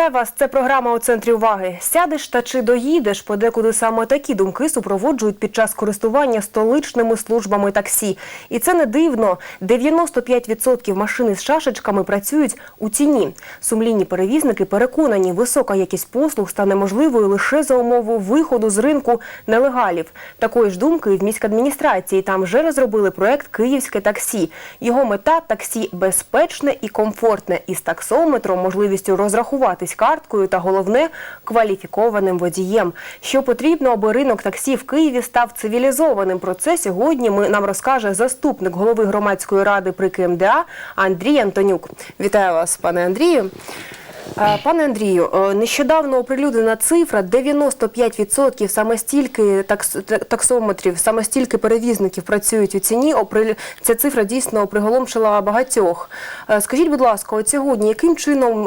Вітаю вас. Це програма у центрі уваги. Сядеш та чи доїдеш? Подекуди саме такі думки супроводжують під час користування столичними службами таксі. І це не дивно. 95% машин із шашечками працюють у ціні. Сумлінні перевізники переконані, висока якість послуг стане можливою лише за умову виходу з ринку нелегалів. Такої ж думки і в міськадміністрації. Там вже розробили проект Київське таксі. Його мета таксі безпечне і комфортне із таксометром, можливістю розрахуватись карткою та головне кваліфікованим водієм. Що потрібно, аби ринок таксі в Києві став цивілізованим. Про це сьогодні нам розкаже заступник голови громадської ради при КМДА Андрій Антонюк. Вітаю вас, пане Андрію. Е, Пане Андрію, е, нещодавно оприлюднена цифра 95% саме стільки таксометрів, саме стільки перевізників працюють у ціні. Ця цифра дійсно приголомшила багатьох. Е, Скажіть, будь ласка, от сьогодні яким чином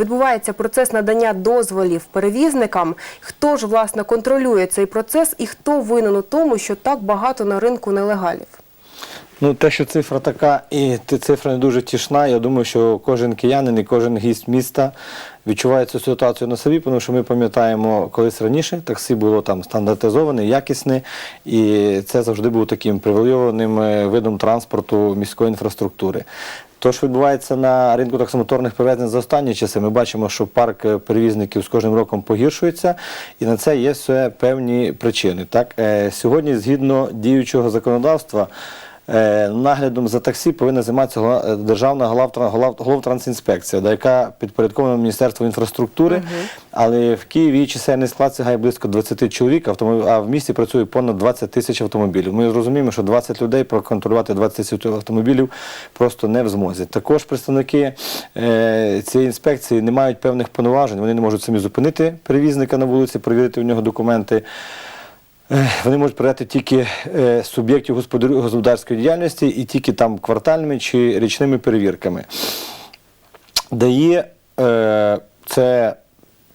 відбувається процес надання дозволів перевізникам? Хто ж власне контролює цей процес і хто винен у тому, що так багато на ринку нелегалів? Ну, те, що цифра така, і цифра не дуже тішна. Я думаю, що кожен киянин і кожен гість міста відчуває цю ситуацію на собі, тому що ми пам'ятаємо, колись раніше таксі було там стандартизоване, якісне, і це завжди був таким привілейованим е, видом транспорту міської інфраструктури. То, що відбувається на ринку таксомоторних перевезень за останні часи, ми бачимо, що парк перевізників з кожним роком погіршується, і на це є все певні причини. Так? Е, Сьогодні, згідно діючого законодавства, Наглядом за таксі повинна займатися е, Державна головтрансінспекція, яка підпорядкована Міністерству інфраструктури, але в Києві її чисельний склад сягає близько 20 чоловік, а в місті працює понад 20 тисяч автомобілів. Ми розуміємо, що 20 людей проконтролювати 20 тисяч автомобілів просто не в змозі. Також представники е, цієї інспекції не мають певних повноважень, вони не можуть самі зупинити перевізника на вулиці, перевірити в нього документи. Е, Вони можуть передати тільки е, суб'єктів господарської діяльності і тільки там квартальними чи річними перевірками. Дає е, це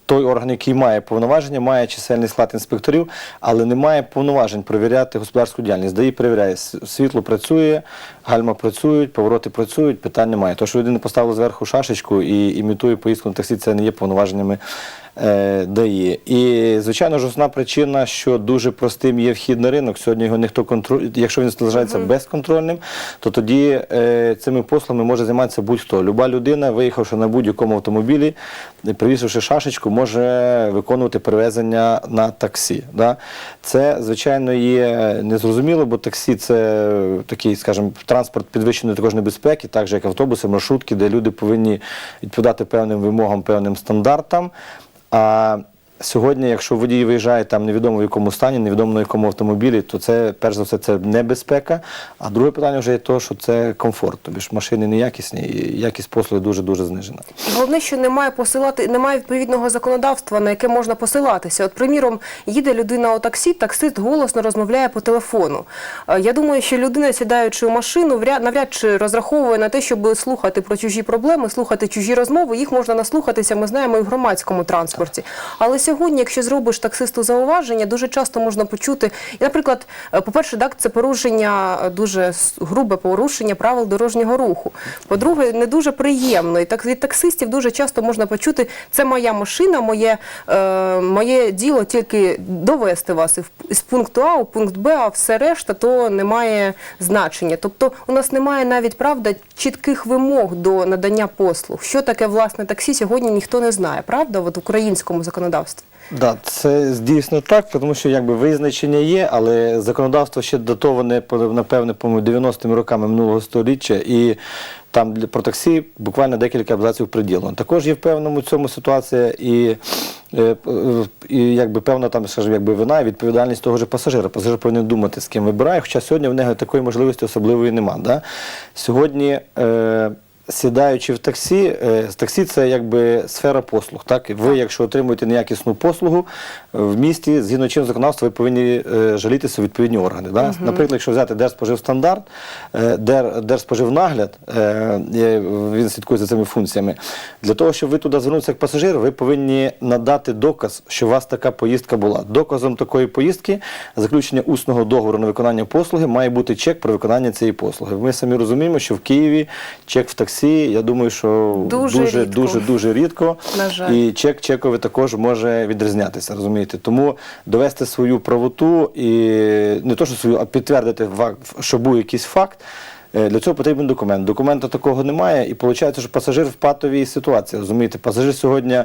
той орган, який має повноваження, має чисельний склад інспекторів, але не має повноважень перевіряти господарську діяльність. ДАІ перевіряє, світло працює, гальма працюють, повороти працюють, питань немає. То, що людина поставила зверху шашечку і імітує поїздку на таксі, це не є повноваженнями е, ДАІ. І, звичайно ж, основна причина, що дуже простим є вхід на ринок. Сьогодні його ніхто контролює. Якщо він залишається безконтрольним, то тоді е, цими послугами може займатися будь-хто. Люба людина, виїхавши на будь-якому автомобілі, привісивши шашечку, може виконувати перевезення на таксі. Да? Це, звичайно, є незрозуміло, бо таксі це такий, скажімо, транспорт підвищеної також небезпеки, так же як автобуси, маршрутки, де люди повинні відповідати певним вимогам, певним стандартам. А сьогодні, якщо водій виїжджає там невідомо в якому стані, невідомо на якому автомобілі, то це перш за все це небезпека. А друге питання вже є то, що це комфорт. Тобі ж машини неякісні і якість послуги дуже дуже знижена. Головне, що немає посилати, немає відповідного законодавства, на яке можна посилатися. От, приміром, їде людина у таксі, таксист голосно розмовляє по телефону. Е, Я думаю, що людина, сідаючи у машину, навряд чи розраховує на те, щоб слухати про чужі проблеми, слухати чужі розмови. Їх можна наслухатися, ми знаємо, і в громадському транспорті. Але сьогодні, якщо зробиш таксисту зауваження, дуже часто можна почути. Наприклад, е, по-перше, так, це порушення е, дуже грубе порушення правил дорожнього руху. По-друге, не дуже приємно. І так від таксистів дуже часто можна почути, це моя машина, моє, е, моє діло тільки довести вас з пункту А у пункт Б, а все решта то не має значення. Тобто у нас немає навіть правда чітких вимог до надання послуг. Що таке власне таксі сьогодні ніхто не знає, правда? От в українському законодавстві. Да, це дійсно так, тому що якби визначення є, але законодавство ще датоване напевне по 90-ми роками минулого століття, і там про таксі буквально декілька абзаців приділено. Також є в певному цьому ситуація і, е, і якби певна там, скажімо, якби вина і відповідальність того ж пасажира. Пасажир повинен думати, з ким вибирає, хоча сьогодні в нього такої можливості особливої нема. Да? Сьогодні. Е, Сідаючи в таксі, е, таксі це якби сфера послуг. Так? Ви, якщо отримуєте неякісну послугу е, в місті, згідно чинного законодавства, ви повинні е, жалітися відповідні органи. Да? Наприклад, якщо взяти Держспоживстандарт, Держспоживнагляд, він слідкує за цими функціями. Для того, щоб ви туди звернутися як пасажир, ви повинні надати доказ, що у вас така поїздка була. Доказом такої поїздки, заключення усного договору на виконання послуги, має бути чек про виконання цієї послуги. Ми самі розуміємо, що в Києві чек в таксі таксі, я думаю, що Дуже дуже, рідко. дуже, дуже рідко. На жаль. І чек чекові також може відрізнятися, розумієте? Тому довести свою правоту і не то, що свою, а підтвердити, що був якийсь факт. е, Для цього потрібен документ. Документа такого немає, і виходить, що пасажир в патовій ситуації. Розумієте, пасажир сьогодні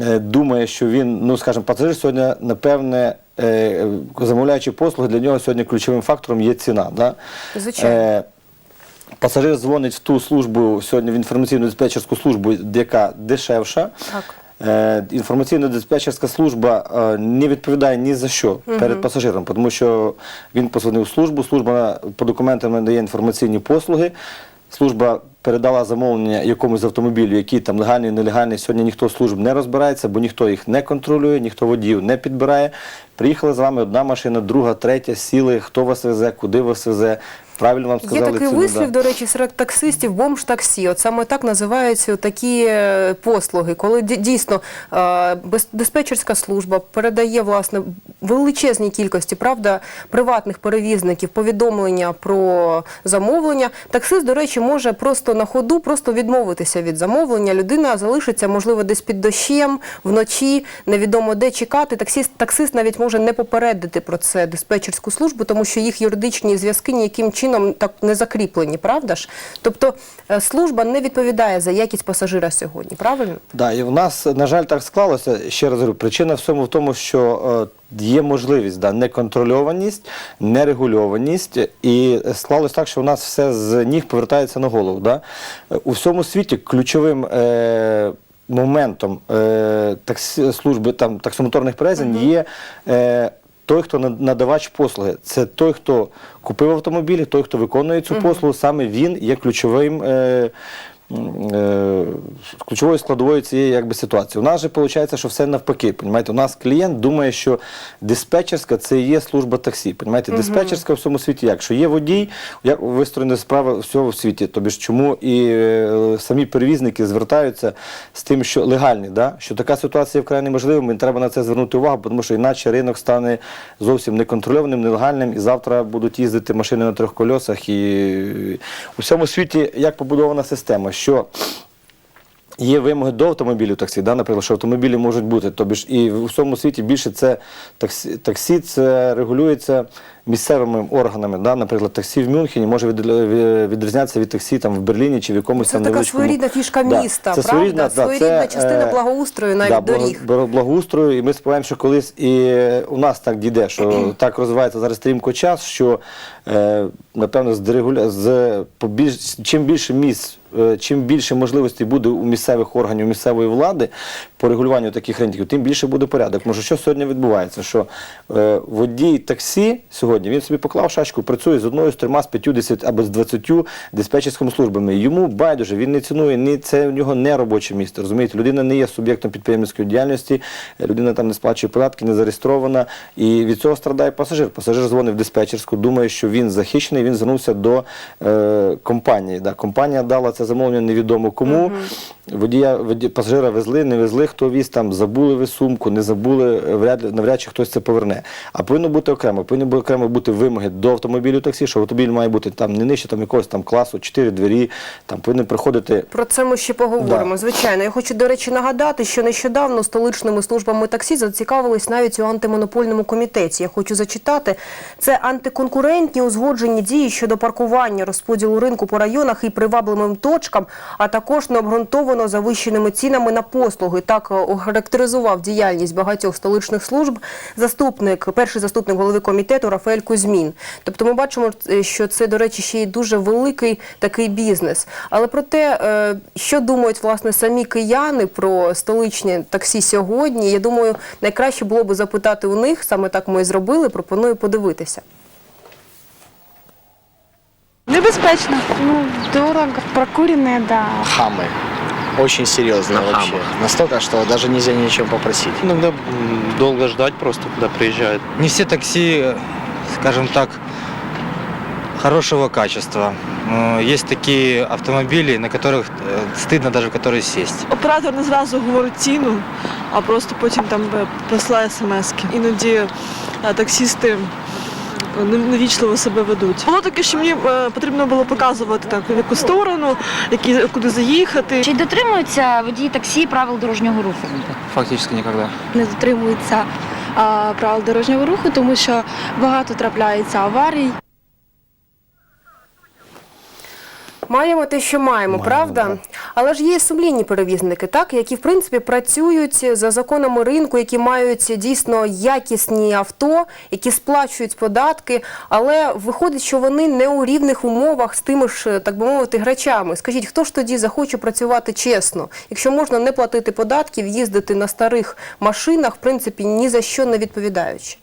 е, думає, що він, ну скажімо, пасажир сьогодні, напевне, е, замовляючи послуги, для нього сьогодні ключовим фактором є ціна. Да? Звичайно. Пасажир дзвонить в ту службу сьогодні в інформаційну диспетчерську службу, яка дешевша. Так. Е, Інформаційно-диспетчерська служба е, не відповідає ні за що перед пасажиром, тому що він позвонив в службу, служба по документам надає інформаційні послуги. Служба передала замовлення якомусь автомобілю, який там легальний, нелегальний. Сьогодні ніхто служб не розбирається, бо ніхто їх не контролює, ніхто водіїв не підбирає. Приїхали з вами одна машина, друга, третя, сіли, хто вас везе, куди вас везе. Правильно вам Є такий ціну, вислів, да. до речі, серед таксистів бомж-таксі. От саме так називаються такі е, послуги, коли дійсно е, диспетчерська служба передає власне величезній кількості правда приватних перевізників повідомлення про замовлення. Таксист, до речі, може просто на ходу просто відмовитися від замовлення. Людина залишиться, можливо, десь під дощем, вночі, невідомо де чекати. Таксист, таксист навіть може не попередити про це диспетчерську службу, тому що їх юридичні зв'язки ніяким чином так не закріплені, правда ж? Тобто е, служба не відповідає за якість пасажира сьогодні, правильно? Да, і в нас, на жаль, так склалося. Ще раз говорю, причина всьому в тому, що е, є можливість, да, неконтрольованість, нерегульованість, і склалось так, що у нас все з ніг повертається на голову. Да? У всьому світі ключовим. Е, Моментом е, таксі, служби там, таксомоторних перевезень є е, той, хто надавач послуги. Це той, хто купив автомобіль, той, хто виконує цю послугу, саме він є ключовим. Е, ключовою складовою цієї якби, ситуації. У нас же виходить, що все навпаки. Понімаєте? У нас клієнт думає, що диспетчерська це є служба таксі. Понімаєте? Диспетчерська в всьому світі як? Що є водій, як вистроєна справа всього в світі. Тобі ж чому і е, самі перевізники звертаються з тим, що легальні, да? що така ситуація вкрай неможлива, і треба на це звернути увагу, тому що іначе ринок стане зовсім неконтрольованим, нелегальним, і завтра будуть їздити машини на трьох кольосах. І у всьому світі як побудована система, що Є вимоги до автомобілів таксі, да, наприклад, що автомобілі можуть бути. Тобі ж і в всьому світі більше це таксі, таксі це регулюється місцевими органами. Да? Наприклад, таксі в Мюнхені може від- відрізнятися від таксі там в Берліні чи в якомусь Це там така своєрідна фішка Да, міста, це правда? своєрідна, да, Своєрідна це, частина е, благоустрою навіть да, доріг. благо- благоустрою, і ми сподіваємося, що колись і у нас так дійде, що так розвивається зараз стрімко час, що е, напевно з дерегуля з побільш чим більше місць. Е, Чим більше можливостей буде у місцевих органів місцевої влади по регулюванню таких ринків, тим більше буде порядок. Тому що сьогодні відбувається? Що е, водій таксі сьогодні він собі поклав шашку, працює з одною, з трьома, з десять або з двадцятю диспетчерськими службами. Йому байдуже, він не цінує, ні це у нього не робоче місце. Розумієте, людина не є суб'єктом підприємницької діяльності, людина там не сплачує податки, не зареєстрована, і від цього страдає пасажир. Пасажир дзвонив в диспетчерську, думає, що він захищений. Він звернувся до е, компанії. Да. Компанія дала це замовлення невідомо кому. Водія, воді- пасажира везли, не везли, хто віз там, забули ви сумку, не забули, вряд, навряд чи хтось це поверне. А повинно бути окремо, повинні бути окремо бути вимоги до автомобілю таксі, що автомобіль має бути там не нижче там якогось там класу, чотири двері, там повинні приходити. Про це ми ще поговоримо. Да. Звичайно, я хочу, до речі, нагадати, що нещодавно столичними службами таксі зацікавились навіть у антимонопольному комітеті. Я хочу зачитати. Це антиконкурентні узгоджені дії щодо паркування, розподілу ринку по районах і привабливим точкам, а також необґрунтовано завищеними цінами на послуги. Так е, охарактеризував діяльність багатьох столичних служб заступник, перший заступник голови комітету Рафаель Кузьмін. Тобто ми бачимо, е, що це, до речі, ще й дуже великий такий бізнес. Але про те, е, що думають власне самі кияни про столичні таксі сьогодні, я думаю, найкраще було би запитати у них. Саме так ми і зробили. Пропоную подивитися. Небезпечно. Ну, дорого, прокуренные, да. хамы. Очень серьезные вообще. Настолько, что даже нельзя ничего попросить. Иногда м, долго ждать просто, когда приезжают. Не все такси, э, скажем так, хорошего качества. Э, Есть такие автомобили, на которых э, стыдно даже в которые сесть. Оператор не зразу говорить ціну, а просто потім там е, присилає смс-ки. Іноді е, таксісти не- невічливо себе ведуть. Було таке, що мені е, потрібно було показувати так, в яку сторону, які, куди заїхати. Чи дотримуються водії таксі правил дорожнього руху? Фактично ніколи. не дотримуються правил дорожнього руху, тому що багато трапляється аварій. Маємо те, що маємо, правда? Але ж є сумлінні перевізники, так, які в принципі працюють за законами ринку, які мають дійсно якісні авто, які сплачують податки, але виходить, що вони не у рівних умовах з тими ж, так би мовити, грачами. Скажіть, хто ж тоді захоче працювати чесно, якщо можна не платити податків, їздити на старих машинах, в принципі, ні за що не відповідаючи?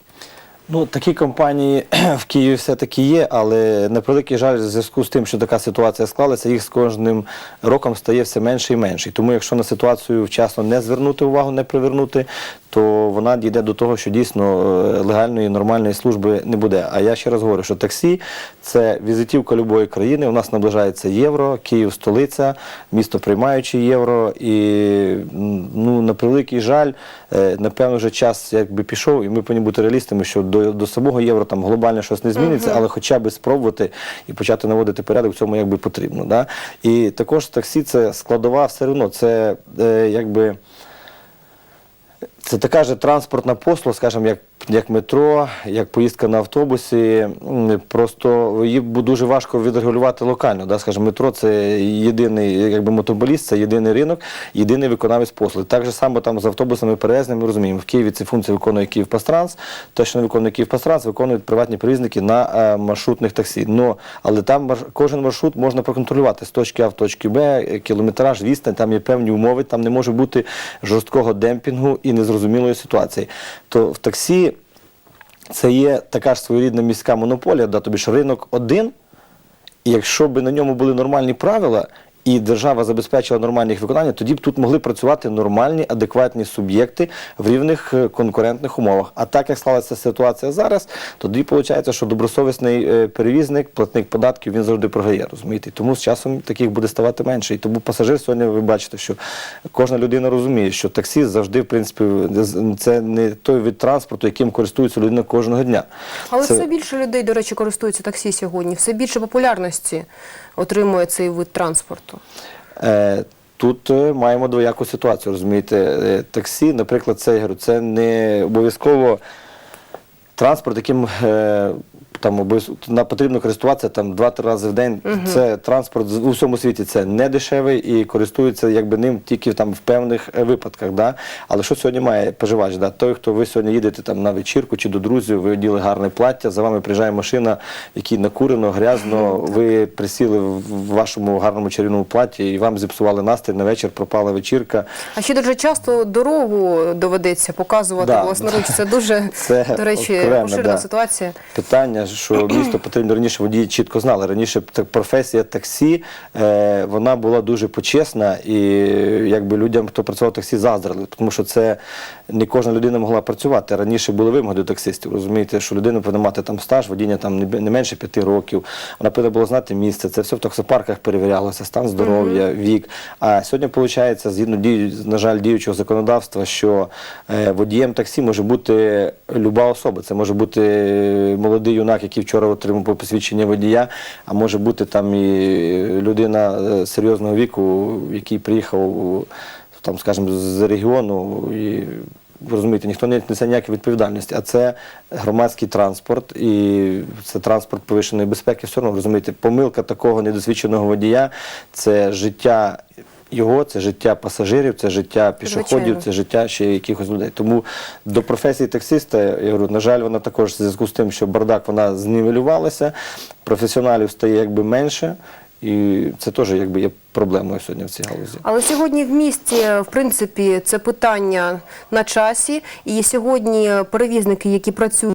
Ну, такі компанії в Києві все-таки є, але на превеликий жаль, в зв'язку з тим, що така ситуація склалася, їх з кожним роком стає все менше і менше. Тому, якщо на ситуацію вчасно не звернути увагу, не привернути, то вона дійде до того, що дійсно е, легальної нормальної служби не буде. А я ще раз говорю, що таксі це візитівка любої країни. У нас наближається євро, Київ столиця, місто приймаючи євро. І ну, на превеликий жаль, е, напевно, вже час якби пішов, і ми повинні бути реалістами, що до, до самого євро там глобально щось не зміниться, але хоча б спробувати і почати наводити порядок в цьому якби потрібно. Да? І також таксі це складова все одно, це е, якби. Це така ж транспортна послуга, скажімо, як, як метро, як поїздка на автобусі. Просто її дуже важко відрегулювати локально. Да? Скажімо, метро це єдиний якби, мотоболіст, це єдиний ринок, єдиний виконавець послуг. Так же само там з автобусами перевезними ми розуміємо. В Києві ці функції виконує Київпастранс, те, що не виконує Київпастранс, виконують приватні перевізники на е, маршрутних таксі. Но, але там кожен маршрут можна проконтролювати з точки А в точки Б, е, кілометраж, відстань, там є певні умови, там не може бути жорсткого демпінгу і незрозумілої ситуації. То в таксі це є така ж своєрідна міська монополія, да, тобі ж ринок один, і якщо б на ньому були нормальні правила, і держава забезпечила нормальне їх виконання, тоді б тут могли працювати нормальні, адекватні суб'єкти в рівних е, конкурентних умовах. А так як склалася ситуація зараз, тоді виходить, що добросовісний е, перевізник, платник податків, він завжди програє, розумієте? Тому з часом таких буде ставати менше. І тому пасажир сьогодні ви бачите, що кожна людина розуміє, що таксі завжди, в принципі, це не той вид транспорту, яким користується людина кожного дня. Але Це- все більше людей, до речі, користуються таксі сьогодні. Все більше популярності отримує цей вид транспорту. Е, Тут е, маємо двояку ситуацію, розумієте. Е, Таксі, наприклад, це, я говорю, це не обов'язково транспорт, яким там на- потрібно користуватися там 2-3 рази в день. Це транспорт у всьому світі це не дешевий і користуються якби ним тільки там в певних е, випадках. Да? Але що сьогодні має споживач? Да? Той, хто ви сьогодні їдете там на вечірку чи до друзів, ви оділи гарне плаття, за вами приїжджає машина, якій накурено, грязно, ви присіли в в вашому гарному чарівному платі і вам зіпсували настрій на вечір, пропала вечірка. А ще дуже часто дорогу доведеться показувати Да. власноруч. Це дуже, Це до речі, окремо, поширена да. ситуація. Питання, що місто потрібно раніше водії чітко знали. Раніше професія таксі е, вона була дуже почесна, і якби людям, хто працював в таксі, заздрили, тому що це не кожна людина могла працювати. Раніше були вимоги до таксистів. Розумієте, що людина повинна мати там стаж, водіння там не менше п'яти років. Вона повинна була знати місце. Це все в таксопарках перевірялося, стан здоров'я, вік. А сьогодні виходить, згідно на жаль, діючого законодавства, що е, водієм таксі може бути люба особа. Це може бути молодий юнак, який вчора отримав посвідчення водія, а може бути там і людина е, серйозного віку, який приїхав там, скажімо, з регіону і. Розумієте, ніхто не несе ніякої відповідальності, а це громадський транспорт і це транспорт повищеної безпеки. Все одно розумієте, помилка такого недосвідченого водія це життя його, це життя пасажирів, це життя пішоходів, Звичайно. це життя ще якихось людей. Тому до професії таксиста, я говорю, на жаль, вона також в зв'язку з тим, що бардак вона знівелювалася, професіоналів стає якби менше, і це теж якби є проблемою сьогодні в цій галузі. Але сьогодні в місті, в принципі, це питання на часі. І сьогодні перевізники, які працюють